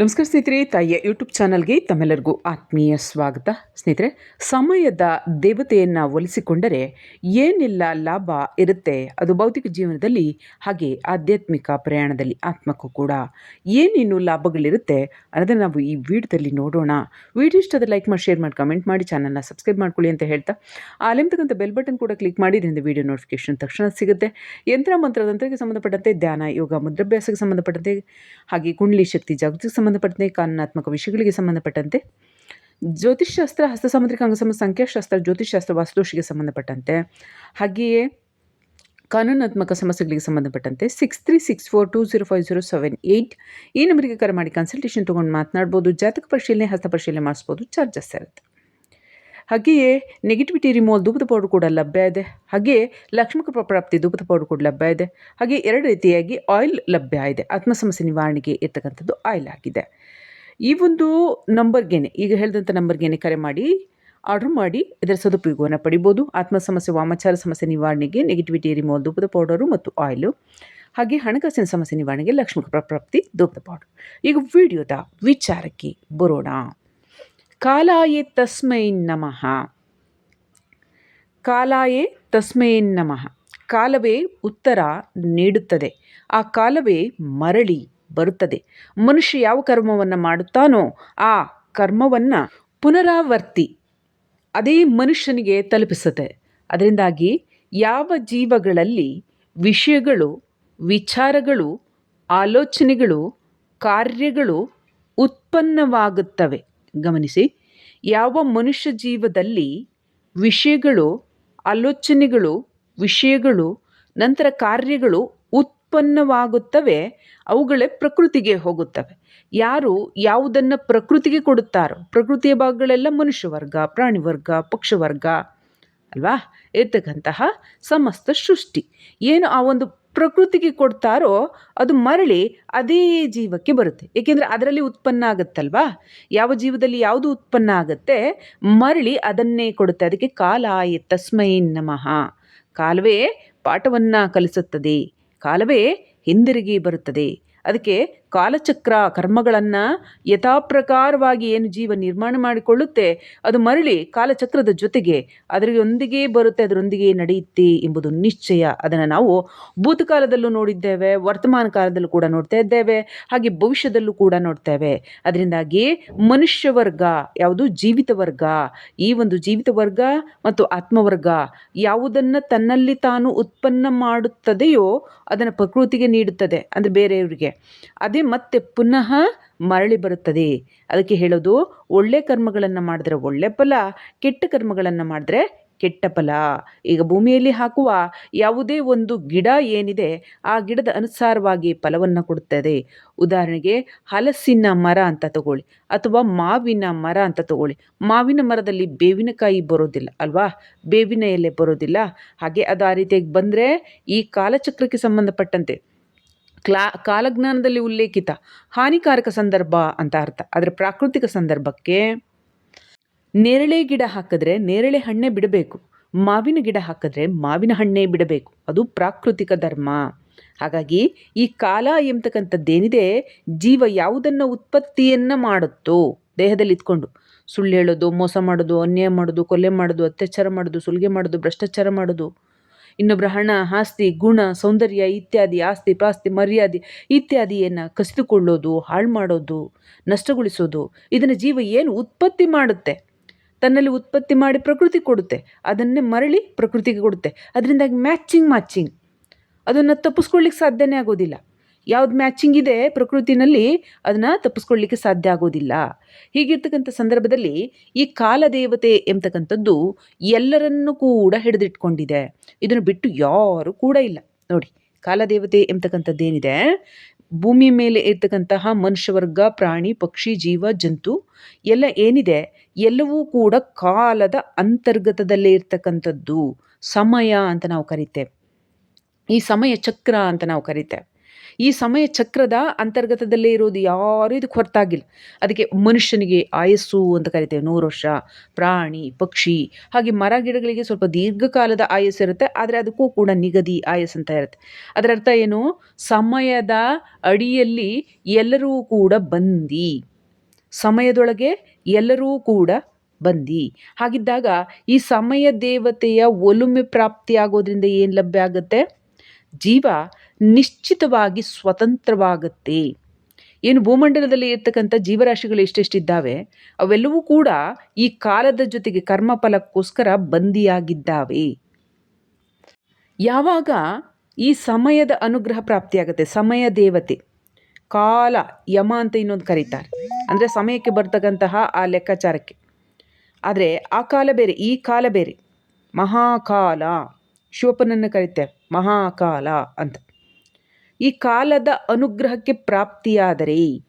ನಮಸ್ಕಾರ ಸ್ನೇಹಿತರೆ, ತಾಯಿಯ ಯೂಟ್ಯೂಬ್ ಚಾನಲ್ಗೆ ತಮ್ಮೆಲ್ಲರಿಗೂ ಆತ್ಮೀಯ ಸ್ವಾಗತ. ಸ್ನೇಹಿತರೆ, ಸಮಯದ ದೇವತೆಯನ್ನು ಒಲಿಸಿಕೊಂಡರೆ ಏನೆಲ್ಲ ಲಾಭ ಇರುತ್ತೆ? ಅದು ಭೌತಿಕ ಜೀವನದಲ್ಲಿ ಹಾಗೆ ಆಧ್ಯಾತ್ಮಿಕ ಪ್ರಯಾಣದಲ್ಲಿ ಆತ್ಮಕ್ಕೂ ಕೂಡ ಏನೇನು ಲಾಭಗಳಿರುತ್ತೆ ಅನ್ನೋದನ್ನು ನಾವು ಈ ವಿಡಿಯೋದಲ್ಲಿ ನೋಡೋಣ. ವಿಡಿಯೋ ಇಷ್ಟದ ಲೈಕ್ ಮಾಡಿ ಶೇರ್ ಮಾಡಿ ಕಮೆಂಟ್ ಮಾಡಿ ಚಾನಲ್ನ ಸಬ್ಸ್ಕ್ರೈಬ್ ಮಾಡ್ಕೊಳ್ಳಿ ಅಂತ ಹೇಳ್ತಾ ಅಲ್ಲಿಂತಕ್ಕಂಥ ಬೆಲ್ ಬಟನ್ ಕೂಡ ಕ್ಲಿಕ್ ಮಾಡಿ, ಇದರಿಂದ ವಿಡಿಯೋ ನೋಟಿಫಿಕೇಶನ್ ತಕ್ಷಣ ಸಿಗುತ್ತೆ. ಯಂತ್ರ ಮಂತ್ರದಂತಕ್ಕೆ ಸಂಬಂಧಪಟ್ಟಂತೆ ಧ್ಯಾನ, ಯೋಗ, ಮುದ್ರಾಭ್ಯಾಸಕ್ಕೆ ಸಂಬಂಧಪಟ್ಟಂತೆ ಹಾಗೆ ಕುಂಡ್ಲಿ ಶಕ್ತಿ, ಜಾಗೃತಿಗೆ ಸಂಬಂಧಪಟ್ಟಂತೆ, ಕಾನೂನಾತ್ಮಕ ವಿಷಯಗಳಿಗೆ ಸಂಬಂಧಪಟ್ಟಂತೆ, ಜ್ಯೋತಿಷ್ಶಾಸ್ತ್ರ ಹಸ್ತ ಸಾಮುದ್ರಿಕ ಅಂಗಸಮ ಸಂಖ್ಯಾಶಾಸ್ತ್ರ, ಜ್ಯೋತಿಷ್ಶಾಸ್ತ್ರ, ವಾಸ್ತುಶಿಗೆ ಸಂಬಂಧಪಟ್ಟಂತೆ, ಹಾಗೆಯೇ ಕಾನೂನಾತ್ಮಕ ಸಮಸ್ಯೆಗಳಿಗೆ ಸಂಬಂಧಪಟ್ಟಂತೆ six three six four two zero five zero seven eight ಈ ನಂಬರಿಗೆ ಕರೆ ಮಾಡಿ ಕನ್ಸಲ್ಟೇಷನ್ ತೊಗೊಂಡು ಮಾತನಾಡ್ಬೋದು, ಜಾತಕ ಪರಿಶೀಲನೆ, ಹಸ್ತ ಪರಿಶೀಲನೆ ಮಾಡಿಸ್ಬೋದು ಚಾರ್ಜಸ್ ಇರುತ್ತೆ. ಹಾಗೆಯೇ ನೆಗೆಟಿವಿಟಿ ರಿಮೂವಲ್ ಧೂಪದ ಪೌಡರ್ ಕೂಡ ಲಭ್ಯ ಇದೆ. ಹಾಗೆಯೇ ಲಕ್ಷ್ಮೀಕ ಪ್ರಾಪ್ತಿ ಧೂಪದ ಪೌಡರ್ ಕೂಡ ಲಭ್ಯ ಇದೆ. ಹಾಗೆ ಎರಡು ರೀತಿಯಾಗಿ ಆಯಿಲ್ ಲಭ್ಯ ಇದೆ. ಆತ್ಮ ಸಮಸ್ಯೆ ನಿವಾರಣೆಗೆ ಇರ್ತಕ್ಕಂಥದ್ದು ಆಯಿಲ್ ಆಗಿದೆ. ಈ ಒಂದು ನಂಬರ್ಗೇನೆ, ಈಗ ಹೇಳಿದಂಥ ನಂಬರ್ಗೇನೆ ಕರೆ ಮಾಡಿ ಆರ್ಡ್ರ್ ಮಾಡಿ, ಇದರ ಸದುಪಯೋಗವನ್ನು ಪಡಿಬೋದು. ಆತ್ಮ ಸಮಸ್ಯೆ, ವಾಮಾಚಾರ ಸಮಸ್ಯೆ ನಿವಾರಣೆಗೆ ನೆಗೆಟಿವಿಟಿ ರಿಮೂವಲ್ ಧೂಪದ ಪೌಡರು ಮತ್ತು ಆಯಿಲು ಹಾಗೆ ಹಣಕಾಸಿನ ಸಮಸ್ಯೆ ನಿವಾರಣೆಗೆ ಲಕ್ಷ್ಮೀ ಪ್ರಾಪ್ತಿ ಧೂಪದ ಪೌಡರ್ ಈಗ ವಿಡಿಯೋದ ವಿಚಾರಕ್ಕೆ ಬರೋಣ. ಕಾಲಾಯೇ ತಸ್ಮೈ ನಮಃ. ಕಾಲಾಯೇ ತಸ್ಮೈ ನಮಃ. ಕಾಲವೇ ಉತ್ತರ ನೀಡುತ್ತದೆ. ಆ ಕಾಲವೇ ಮರಳಿ ಬರುತ್ತದೆ. ಮನುಷ್ಯ ಯಾವ ಕರ್ಮವನ್ನು ಮಾಡುತ್ತಾನೋ ಆ ಕರ್ಮವನ್ನು ಪುನರಾವರ್ತಿ ಅದೇ ಮನುಷ್ಯನಿಗೆ ತಲುಪಿಸುತ್ತೆ. ಅದರಿಂದಾಗಿ ಯಾವ ಜೀವಗಳಲ್ಲಿ ವಿಷಯಗಳು, ವಿಚಾರಗಳು, ಆಲೋಚನೆಗಳು, ಕಾರ್ಯಗಳು ಉತ್ಪನ್ನವಾಗುತ್ತವೆ. ಗಮನಿಸಿ. ಯಾವ ಮನುಷ್ಯ ಜೀವದಲ್ಲಿ ವಿಷಯಗಳು, ಆಲೋಚನೆಗಳು, ವಿಷಯಗಳು, ನಂತರ ಕಾರ್ಯಗಳು ಉತ್ಪನ್ನವಾಗುತ್ತವೆ, ಅವುಗಳೇ ಪ್ರಕೃತಿಗೆ ಹೋಗುತ್ತವೆ. ಯಾರು ಯಾವುದನ್ನು ಪ್ರಕೃತಿಗೆ ಕೊಡುತ್ತಾರೋ, ಪ್ರಕೃತಿಯ ಭಾಗಗಳೆಲ್ಲ ಮನುಷ್ಯ ವರ್ಗ ಪ್ರಾಣಿ ವರ್ಗ ಪಕ್ಷವರ್ಗ, ಅಲ್ವಾ? ಇರ್ತಕ್ಕಂತಹ ಸಮಸ್ತ ಸೃಷ್ಟಿ. ಏನು ಆ ಒಂದು ಪ್ರಕೃತಿಗೆ ಕೊಡ್ತಾರೋ ಅದು ಮರಳಿ ಅದೇ ಜೀವಕ್ಕೆ ಬರುತ್ತೆ. ಏಕೆಂದರೆ ಅದರಲ್ಲಿ ಉತ್ಪನ್ನ ಆಗುತ್ತಲ್ವಾ? ಯಾವ ಜೀವದಲ್ಲಿ ಯಾವುದು ಉತ್ಪನ್ನ ಆಗುತ್ತೆ? ಮರಳಿ ಅದನ್ನೇ ಕೊಡುತ್ತೆ. ಅದಕ್ಕೆ ಕಾಲಾಯ ತಸ್ಮೈ ನಮಃ. ಕಾಲವೇ ಪಾಠವನ್ನು ಕಲಿಸುತ್ತದೆ. ಕಾಲವೇ ಹಿಂದಿರುಗಿ ಬರುತ್ತದೆ. ಅದಕ್ಕೆ ಕಾಲಚಕ್ರ ಕರ್ಮಗಳನ್ನು ಯಥಾಪ್ರಕಾರವಾಗಿ ಏನು ಜೀವ ನಿರ್ಮಾಣ ಮಾಡಿಕೊಳ್ಳುತ್ತೆ, ಅದು ಮರಳಿ ಕಾಲಚಕ್ರದ ಜೊತೆಗೆ ಅದರೊಂದಿಗೆ ಬರುತ್ತೆ, ಅದರೊಂದಿಗೆ ನಡೆಯುತ್ತೆ ಎಂಬುದು ನಿಶ್ಚಯ. ಅದನ್ನು ನಾವು ಭೂತಕಾಲದಲ್ಲೂ ನೋಡಿದ್ದೇವೆ, ವರ್ತಮಾನ ಕಾಲದಲ್ಲೂ ಕೂಡ ನೋಡ್ತಾ ಇದ್ದೇವೆ, ಹಾಗೆ ಭವಿಷ್ಯದಲ್ಲೂ ಕೂಡ ನೋಡ್ತೇವೆ ಅದರಿಂದಾಗಿ ಮನುಷ್ಯ ವರ್ಗ, ಯಾವುದು ಜೀವಿತ ವರ್ಗ, ಈ ಒಂದು ಜೀವಿತ ವರ್ಗ ಮತ್ತು ಆತ್ಮವರ್ಗ ಯಾವುದನ್ನು ತನ್ನಲ್ಲಿ ತಾನು ಉತ್ಪನ್ನ ಮಾಡುತ್ತದೆಯೋ ಅದನ್ನು ಪ್ರಕೃತಿಗೆ ನೀಡುತ್ತದೆ, ಅಂದರೆ ಬೇರೆಯವರಿಗೆ. ಅದೇ ಮತ್ತೆ ಪುನಃ ಮರಳಿ ಬರುತ್ತದೆ. ಅದಕ್ಕೆ ಹೇಳೋದು, ಒಳ್ಳೆ ಕರ್ಮಗಳನ್ನು ಮಾಡಿದ್ರೆ ಒಳ್ಳೆ ಫಲ, ಕೆಟ್ಟ ಕರ್ಮಗಳನ್ನು ಮಾಡಿದ್ರೆ ಕೆಟ್ಟ ಫಲ. ಈಗ ಭೂಮಿಯಲ್ಲಿ ಹಾಕುವ ಯಾವುದೇ ಒಂದು ಗಿಡ ಏನಿದೆ, ಆ ಗಿಡದ ಅನುಸಾರವಾಗಿ ಫಲವನ್ನು ಕೊಡುತ್ತದೆ. ಉದಾಹರಣೆಗೆ, ಹಲಸಿನ ಮರ ಅಂತ ತಗೊಳ್ಳಿ, ಅಥವಾ ಮಾವಿನ ಮರ ಅಂತ ತಗೊಳ್ಳಿ. ಮಾವಿನ ಮರದಲ್ಲಿ ಬೇವಿನಕಾಯಿ ಬರೋದಿಲ್ಲ ಅಲ್ವಾ? ಬೇವಿನ ಎಲೆ ಬರೋದಿಲ್ಲ. ಹಾಗೆ ಅದು ಆ ರೀತಿಯಾಗಿ ಬಂದರೆ ಈ ಕಾಲಚಕ್ರಕ್ಕೆ ಸಂಬಂಧಪಟ್ಟಂತೆ ಕ್ಲಾ, ಕಾಲಜ್ಞಾನದಲ್ಲಿ ಉಲ್ಲೇಖಿತ ಹಾನಿಕಾರಕ ಸಂದರ್ಭ ಅಂತ ಅರ್ಥ. ಆದರೆ ಪ್ರಾಕೃತಿಕ ಸಂದರ್ಭಕ್ಕೆ ನೇರಳೆ ಗಿಡ ಹಾಕಿದ್ರೆ ನೇರಳೆ ಹಣ್ಣೆ ಬಿಡಬೇಕು. ಮಾವಿನ ಗಿಡ ಹಾಕಿದ್ರೆ ಮಾವಿನ ಹಣ್ಣೆ ಬಿಡಬೇಕು. ಅದು ಪ್ರಾಕೃತಿಕ ಧರ್ಮ. ಹಾಗಾಗಿ ಈ ಕಾಲ ಎಂಬತಕ್ಕಂಥದ್ದೇನಿದೆ ಜೀವ ಯಾವುದನ್ನು ಉತ್ಪತ್ತಿಯನ್ನು ಮಾಡುತ್ತೋ? ದೇಹದಲ್ಲಿ ಇದ್ಕೊಂಡು. ಸುಳ್ಳು ಹೇಳೋದು, ಮೋಸ ಮಾಡೋದು, ಅನ್ಯಾಯ ಮಾಡೋದು, ಕೊಲೆ ಮಾಡೋದು, ಅತ್ಯಾಚಾರ ಮಾಡೋದು, ಸುಲಿಗೆ ಮಾಡೋದು, ಭ್ರಷ್ಟಾಚಾರ ಮಾಡೋದು. ಇನ್ನೊಬ್ಬರ ಹಣ, ಆಸ್ತಿ, ಗುಣ, ಸೌಂದರ್ಯ ಇತ್ಯಾದಿ, ಆಸ್ತಿ, ಪಾಸ್ತಿ, ಮರ್ಯಾದೆ ಇತ್ಯಾದಿಯನ್ನು ಕಸಿದುಕೊಳ್ಳೋದು ಹಾಳು ಮಾಡೋದು ನಷ್ಟಗೊಳಿಸೋದು, ಇದನ್ನು ಜೀವ ಏನು ಉತ್ಪತ್ತಿ ಮಾಡುತ್ತೆ? ತನ್ನಲ್ಲಿ ಉತ್ಪತ್ತಿ ಮಾಡಿ ಪ್ರಕೃತಿ ಕೊಡುತ್ತೆ, ಅದನ್ನೇ ಮರಳಿ ಪ್ರಕೃತಿಗೆ ಕೊಡುತ್ತೆ. ಅದರಿಂದಾಗಿ ಮ್ಯಾಚಿಂಗ್ ಮ್ಯಾಚಿಂಗ್. ಅದನ್ನು ತಪ್ಪಿಸ್ಕೊಳ್ಳಿಕ್ಕೆ ಸಾಧ್ಯನೇ ಆಗೋದಿಲ್ಲ. ಯಾವ್ದು ಮ್ಯಾಚಿಂಗ್ ಇದೆ ಪ್ರಕೃತಿನಲ್ಲಿ, ಅದನ್ನು ತಪ್ಪಿಸ್ಕೊಳ್ಳಿಕ್ಕೆ ಸಾಧ್ಯ ಆಗೋದಿಲ್ಲ. ಹೀಗಿರ್ತಕ್ಕಂಥ ಸಂದರ್ಭದಲ್ಲಿ ಈ ಕಾಲದೇವತೆ ಎಂಬತಕ್ಕಂಥದ್ದು ಎಲ್ಲರನ್ನು ಕೂಡ ಹಿಡಿದಿಟ್ಕೊಂಡಿದೆ. ಇದನ್ನು ಬಿಟ್ಟು ಯಾರು ಕೂಡ ಇಲ್ಲ. ನೋಡಿ, ಕಾಲದೇವತೆ ಎಂಬತಕ್ಕಂಥದ್ದೇನಿದೆ. ಭೂಮಿ ಮೇಲೆ ಇರ್ತಕ್ಕಂತಹ ಮನುಷ್ಯವರ್ಗ, ಪ್ರಾಣಿ, ಪಕ್ಷಿ, ಜೀವ, ಜಂತು, ಎಲ್ಲ ಏನಿದೆ, ಎಲ್ಲವೂ ಕೂಡ ಕಾಲದ ಅಂತರ್ಗತದಲ್ಲೇ ಇರ್ತಕ್ಕಂಥದ್ದು ಸಮಯ ಅಂತ ನಾವು ಕರಿತೇವೆ. ಈ ಸಮಯ ಚಕ್ರ ಅಂತ ನಾವು ಕರಿತೇವೆ. ಈ ಸಮಯ ಚಕ್ರದ ಅಂತರ್ಗತದಲ್ಲೇ ಇರೋದು ಯಾರೂ ಇದಕ್ಕೆ ಹೊರತಾಗಿಲ್ಲ. ಅದಕ್ಕೆ ಮನುಷ್ಯನಿಗೆ ಆಯಸ್ಸು ಅಂತ ಕರಿತೇವೆ. ನೂರು ವರ್ಷ, ಪ್ರಾಣಿ, ಪಕ್ಷಿ, ಹಾಗೆ ಮರ ಗಿಡಗಳಿಗೆ ಸ್ವಲ್ಪ ದೀರ್ಘಕಾಲದ ಆಯಸ್ಸು ಇರುತ್ತೆ. ಆದರೆ ಅದಕ್ಕೂ ಕೂಡ ನಿಗದಿ ಆಯಸ್ ಅಂತ ಇರುತ್ತೆ. ಅದರ ಅರ್ಥ ಏನು? ಸಮಯದ ಅಡಿಯಲ್ಲಿ ಎಲ್ಲರೂ ಕೂಡ ಬಂದಿ. ಸಮಯದೊಳಗೆ ಎಲ್ಲರೂ ಕೂಡ ಬಂದಿ. ಹಾಗಿದ್ದಾಗ ಈ ಸಮಯ ದೇವತೆಯ ಒಲುಮೆ ಪ್ರಾಪ್ತಿಯಾಗೋದ್ರಿಂದ ಏನು ಲಭ್ಯ ಆಗುತ್ತೆ? ಜೀವ ನಿಶ್ಚಿತವಾಗಿ ಸ್ವತಂತ್ರವಾಗುತ್ತೆ. ಏನು ಭೂಮಂಡಲದಲ್ಲಿ ಇರ್ತಕ್ಕಂಥ ಜೀವರಾಶಿಗಳು ಎಷ್ಟೆಷ್ಟಿದ್ದಾವೆ, ಅವೆಲ್ಲವೂ ಕೂಡ ಈ ಕಾಲದ ಜೊತೆಗೆ ಕರ್ಮಫಲಕ್ಕೋಸ್ಕರ ಬಂದಿಯಾಗಿದ್ದಾವೆ. ಯಾವಾಗ ಈ ಸಮಯದ ಅನುಗ್ರಹ ಪ್ರಾಪ್ತಿಯಾಗುತ್ತೆ? ಸಮಯ ದೇವತೆ, ಕಾಲ, ಯಮ ಅಂತ ಇನ್ನೊಂದು ಕರೀತಾರೆ. ಅಂದರೆ ಸಮಯಕ್ಕೆ ಬರ್ತಕ್ಕಂತಹ ಆ ಲೆಕ್ಕಾಚಾರಕ್ಕೆ. ಆದರೆ ಆ ಕಾಲ ಬೇರೆ, ಈ ಕಾಲ ಬೇರೆ. ಮಹಾಕಾಲ, ಶಿವಪ್ಪನನ್ನು ಕರಿತೇವೆ ಮಹಾಕಾಲ ಅಂತ. ಈ ಕಾಲದ ಅನುಗ್ರಹಕ್ಕೆ ಪ್ರಾಪ್ತಿಯಾದರೆ,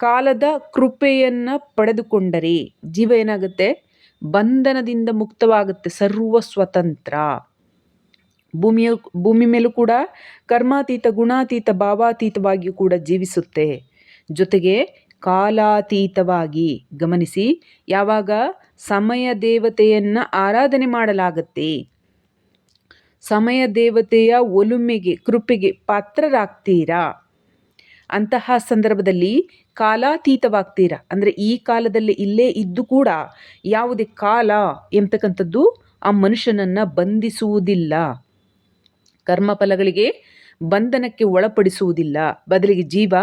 ಕಾಲದ ಕೃಪೆಯನ್ನು ಪಡೆದುಕೊಂಡರೆ ಜೀವ ಏನಾಗುತ್ತೆ? ಬಂಧನದಿಂದ ಮುಕ್ತವಾಗುತ್ತೆ, ಸರ್ವ ಸ್ವತಂತ್ರ. ಭೂಮಿಯ, ಭೂಮಿ ಮೇಲೂ ಕೂಡ ಕರ್ಮಾತೀತ, ಗುಣಾತೀತ, ಭಾವಾತೀತವಾಗಿಯೂ ಕೂಡ ಜೀವಿಸುತ್ತೆ. ಜೊತೆಗೆ ಕಾಲಾತೀತವಾಗಿ ಗಮನಿಸಿ, ಯಾವಾಗ ಸಮಯ ದೇವತೆಯನ್ನು ಆರಾಧನೆ ಮಾಡಲಾಗತ್ತೆ ಸಮಯ ದೇವತೆಯ ಒಲುಮೆಗೆ, ಕೃಪೆಗೆ ಪಾತ್ರರಾಗ್ತೀರಾ? ಅಂತಹ ಸಂದರ್ಭದಲ್ಲಿ ಕಾಲಾತೀತವಾಗ್ತೀರಾ? ಅಂದರೆ ಈ ಕಾಲದಲ್ಲಿ ಇಲ್ಲೇ ಇದ್ದು ಕೂಡ ಯಾವುದೇ ಕಾಲ ಎಂಬತಕ್ಕಂಥದ್ದು ಆ ಮನುಷ್ಯನನ್ನು ಬಂಧಿಸುವುದಿಲ್ಲ. ಕರ್ಮಫಲಗಳಿಗೆ ಬಂಧನಕ್ಕೆ ಒಳಪಡಿಸುವುದಿಲ್ಲ. ಬದಲಿಗೆ ಜೀವ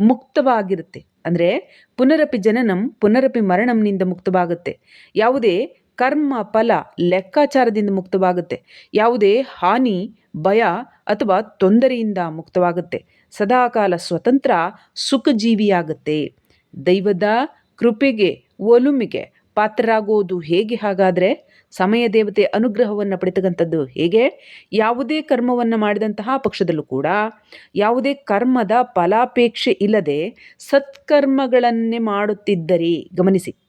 ಮುಕ್ತವಾಗಿರುತ್ತೆ. ಅಂದರೆ ಪುನರಪಿ ಜನನಂ, ಪುನರಪಿ ಮರಣಂನಿಂದ ಮುಕ್ತವಾಗುತ್ತೆ. ಯಾವುದೇ ಕರ್ಮ, ಫಲ ಲೆಕ್ಕಾಚಾರದಿಂದ ಮುಕ್ತವಾಗುತ್ತೆ. ಯಾವುದೇ ಹಾನಿ, ಭಯ ಅಥವಾ ತೊಂದರೆಯಿಂದ ಮುಕ್ತವಾಗುತ್ತೆ. ಸದಾಕಾಲ ಸ್ವತಂತ್ರ, ಸುಖಜೀವಿಯಾಗುತ್ತೆ. ದೈವದ ಕೃಪೆಗೆ, ಒಲುಮೆಗೆ ಪಾತ್ರರಾಗೋದು ಹೇಗೆ? ಹಾಗಾದರೆ ಸಮಯ, ದೇವತೆ ಅನುಗ್ರಹವನ್ನು ಪಡಿತಕ್ಕಂಥದ್ದು ಹೇಗೆ? ಯಾವುದೇ ಕರ್ಮವನ್ನು ಮಾಡಿದಂತಹ ಪಕ್ಷದಲ್ಲೂ ಕೂಡ ಯಾವುದೇ ಕರ್ಮದ ಫಲಾಪೇಕ್ಷೆ ಇಲ್ಲದೆ ಸತ್ಕರ್ಮಗಳನ್ನೇ ಮಾಡುತ್ತಿದ್ದರೆ ಗಮನಿಸಿ.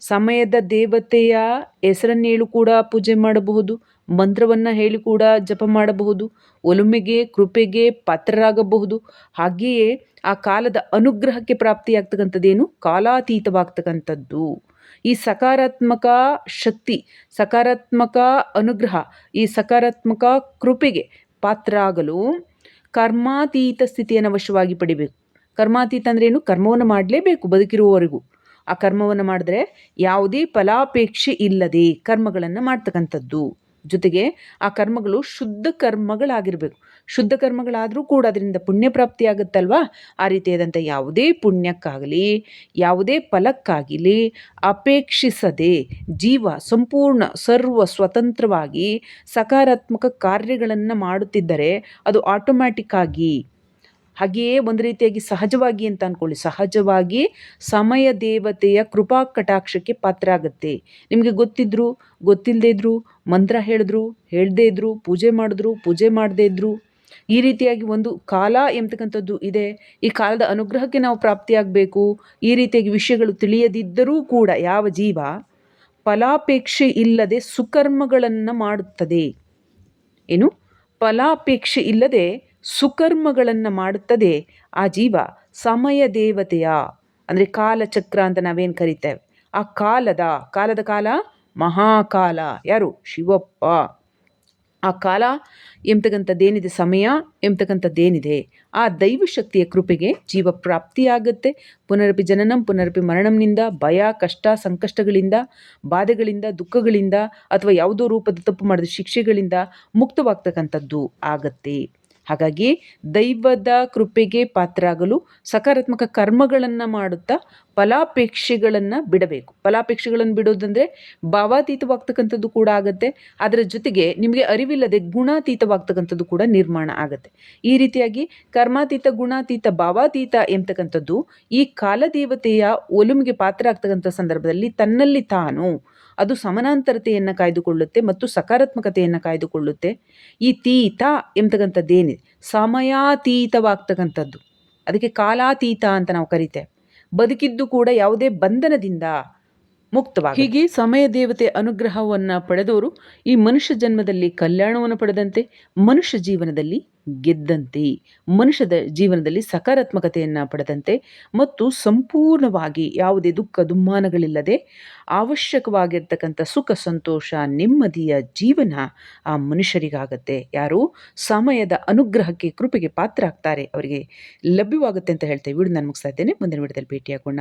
ಸಮಯದ ದೇವತೆಯ ಹೆಸರನ್ನೇಳು ಕೂಡ ಪೂಜೆ ಮಾಡಬಹುದು, ಮಂತ್ರವನ್ನು ಹೇಳಿ ಕೂಡ ಜಪ ಮಾಡಬಹುದು, ಒಲುಮೆಗೆ, ಕೃಪೆಗೆ ಪಾತ್ರರಾಗಬಹುದು. ಹಾಗೆಯೇ ಆ ಕಾಲದ ಅನುಗ್ರಹಕ್ಕೆ ಪ್ರಾಪ್ತಿಯಾಗ್ತಕ್ಕಂಥದ್ದೇನು? ಕಾಲಾತೀತವಾಗ್ತಕ್ಕಂಥದ್ದು. ಈ ಸಕಾರಾತ್ಮಕ ಶಕ್ತಿ, ಸಕಾರಾತ್ಮಕ ಅನುಗ್ರಹ, ಈ ಸಕಾರಾತ್ಮಕ ಕೃಪೆಗೆ ಪಾತ್ರರಾಗಲು ಕರ್ಮಾತೀತ ಸ್ಥಿತಿಯನ್ನು ವಶವಾಗಿ ಪಡಿಬೇಕು. ಕರ್ಮಾತೀತ ಅಂದ್ರೇನು ಕರ್ಮವನ್ನು ಮಾಡಲೇಬೇಕು ಬದುಕಿರುವವರೆಗೂ. ಆ ಕರ್ಮವನ್ನು ಮಾಡಿದ್ರೆ ಯಾವುದೇ ಫಲಾಪೇಕ್ಷೆ ಇಲ್ಲದೆ ಕರ್ಮಗಳನ್ನು ಮಾಡ್ತಕ್ಕಂಥದ್ದು. ಜೊತೆಗೆ ಆ ಕರ್ಮಗಳು ಶುದ್ಧ ಕರ್ಮಗಳಾಗಿರಬೇಕು. ಶುದ್ಧ ಕರ್ಮಗಳಾದರೂ ಕೂಡ ಅದರಿಂದ ಪುಣ್ಯ ಪ್ರಾಪ್ತಿ ಆಗುತ್ತಲ್ವಾ? ಆ ರೀತಿಯಾದಂಥ ಯಾವುದೇ ಪುಣ್ಯಕ್ಕಾಗಲಿ, ಯಾವುದೇ ಫಲಕ್ಕಾಗಲಿ ಅಪೇಕ್ಷಿಸದೆ ಜೀವ ಸಂಪೂರ್ಣ ಸರ್ವ ಸ್ವತಂತ್ರವಾಗಿ ಸಕಾರಾತ್ಮಕ ಕಾರ್ಯಗಳನ್ನು ಮಾಡುತ್ತಿದ್ದರೆ ಅದು ಆಟೋಮ್ಯಾಟಿಕ್ ಆಗಿ ಹಾಗೆಯೇ ಒಂದು ರೀತಿಯಾಗಿ ಸಹಜವಾಗಿ ಅಂತ ಅಂದ್ಕೊಳ್ಳಿ ಸಹಜವಾಗಿ ಸಮಯ ದೇವತೆಯ ಕೃಪಾ ಕಟಾಕ್ಷಕ್ಕೆ ಪಾತ್ರ ಆಗುತ್ತೆ. ನಿಮಗೆ ಗೊತ್ತಿದ್ರು ಗೊತ್ತಿಲ್ಲದೇ ಇದ್ರು, ಮಂತ್ರ ಹೇಳಿದ್ರು, ಹೇಳದೇ ಇದ್ರು, ಪೂಜೆ ಮಾಡಿದ್ರು, ಪೂಜೆ ಮಾಡದೇ ಇದ್ರು, ಈ ರೀತಿಯಾಗಿ ಒಂದು ಕಾಲ ಎಂಬತಕ್ಕಂಥದ್ದು ಇದೆ. ಈ ಕಾಲದ ಅನುಗ್ರಹಕ್ಕೆ ನಾವು ಪ್ರಾಪ್ತಿಯಾಗಬೇಕು. ಈ ರೀತಿಯಾಗಿ ವಿಷಯಗಳು ತಿಳಿಯದಿದ್ದರೂ ಕೂಡ ಯಾವ ಜೀವ ಫಲಾಪೇಕ್ಷೆ ಇಲ್ಲದೆ ಸುಕರ್ಮಗಳನ್ನು ಮಾಡುತ್ತದೆ. ಏನು? ಫಲಾಪೇಕ್ಷೆ ಇಲ್ಲದೆ ಸುಕರ್ಮಗಳನ್ನು ಮಾಡುತ್ತದೆ ಆ ಜೀವ ಸಮಯ ದೇವತೆಯ. ಅಂದರೆ ಕಾಲಚಕ್ರ ಅಂತ ನಾವೇನು ಕರಿತೇವೆ? ಆ ಕಾಲದ ಕಾಲದ ಕಾಲ ಮಹಾಕಾಲ. ಯಾರು? ಶಿವಪ್ಪ. ಆ ಕಾಲ ಎಂಬತಕ್ಕಂಥದ್ದೇನಿದೆ ಸಮಯ ಎಂಬತಕ್ಕಂಥದ್ದೇನಿದೆ ಆ ದೈವಶಕ್ತಿಯ ಕೃಪೆಗೆ ಜೀವ ಪ್ರಾಪ್ತಿಯಾಗುತ್ತೆ. ಪುನರಪಿ ಜನನಂ, ಪುನರಪಿ ಮರಣಂನಿಂದ, ಭಯ, ಕಷ್ಟ, ಸಂಕಷ್ಟಗಳಿಂದ, ಬಾಧೆಗಳಿಂದ, ದುಃಖಗಳಿಂದ, ಅಥವಾ ಯಾವುದೋ ರೂಪದ ತಪ್ಪು ಮಾಡಿದ ಶಿಕ್ಷೆಗಳಿಂದ ಮುಕ್ತವಾಗ್ತಕ್ಕಂಥದ್ದು ಆಗತ್ತೆ. ಹಾಗಾಗಿ ದೈವದ ಕೃಪೆಗೆ ಪಾತ್ರರಾಗಲು ಸಕಾರಾತ್ಮಕ ಕರ್ಮಗಳನ್ನು ಮಾಡುತ್ತಾ ಫಲಾಪೇಕ್ಷೆಗಳನ್ನು ಬಿಡಬೇಕು. ಫಲಾಪೇಕ್ಷೆಗಳನ್ನು ಬಿಡೋದಂದರೆ ಭಾವಾತೀತವಾಗ್ತಕ್ಕಂಥದ್ದು ಕೂಡ ಆಗುತ್ತೆ. ಅದರ ಜೊತೆಗೆ ನಿಮಗೆ ಅರಿವಿಲ್ಲದೆ ಗುಣಾತೀತವಾಗ್ತಕ್ಕಂಥದ್ದು ಕೂಡ ನಿರ್ಮಾಣ ಆಗುತ್ತೆ. ಈ ರೀತಿಯಾಗಿ ಕರ್ಮಾತೀತ, ಗುಣಾತೀತ, ಭಾವಾತೀತ ಎಂತಕ್ಕಂಥದ್ದು ಈ ಕಾಲದೇವತೆಯ ಒಲುಮಿಗೆ ಪಾತ್ರ ಆಗ್ತಕ್ಕಂಥ ಸಂದರ್ಭದಲ್ಲಿ ತನ್ನಲ್ಲಿ ತಾನು ಅದು ಸಮಾನಾಂತರತೆಯನ್ನು ಕಾಯ್ದುಕೊಳ್ಳುತ್ತೆ ಮತ್ತು ಸಕಾರಾತ್ಮಕತೆಯನ್ನು ಕಾಯ್ದುಕೊಳ್ಳುತ್ತೆ. ಈ ತೀತ ಎಂಬತಕ್ಕಂಥದ್ದೇನಿದೆ ಸಮಯಾತೀತವಾಗ್ತಕ್ಕಂಥದ್ದು. ಅದಕ್ಕೆ ಕಾಲಾತೀತ ಅಂತ ನಾವು ಕರಿತೇವೆ. ಬದುಕಿದ್ದು ಕೂಡ ಯಾವುದೇ ಬಂಧನದಿಂದ ಮುಕ್ತವಾಗಿ ಹೀಗೆ ಸಮಯ ದೇವತೆ ಅನುಗ್ರಹವನ್ನು ಪಡೆದವರು ಈ ಮನುಷ್ಯ ಜನ್ಮದಲ್ಲಿ ಕಲ್ಯಾಣವನ್ನು ಪಡೆದಂತೆ ಮನುಷ್ಯ ಜೀವನದಲ್ಲಿ ಗೆದ್ದಂತೆ, ಮನುಷ್ಯದ ಜೀವನದಲ್ಲಿ ಸಕಾರಾತ್ಮಕತೆಯನ್ನು ಪಡೆದಂತೆ ಮತ್ತು ಸಂಪೂರ್ಣವಾಗಿ ಯಾವುದೇ ದುಃಖ ದುಮ್ಮಾನಗಳಿಲ್ಲದೆ ಅವಶ್ಯಕವಾಗಿರ್ತಕ್ಕಂಥ ಸುಖ, ಸಂತೋಷ, ನೆಮ್ಮದಿಯ ಜೀವನ ಆ ಮನುಷ್ಯರಿಗಾಗತ್ತೆ. ಯಾರು? ಸಮಯದ ಅನುಗ್ರಹಕ್ಕೆ ಕೃಪೆಗೆ ಪಾತ್ರ ಆಗ್ತಾರೆ ಅವರಿಗೆ ಲಭ್ಯವಾಗುತ್ತೆ ಅಂತ ಹೇಳ್ತೇವೆ ವಿಡಿಯೋ ನಾನು ಮುಗಿಸ್ತಾ ಇದ್ದೇನೆ. ಮುಂದಿನ ವಿಡಿಯೋದಲ್ಲಿ ಭೇಟಿಯಾಗೋಣ.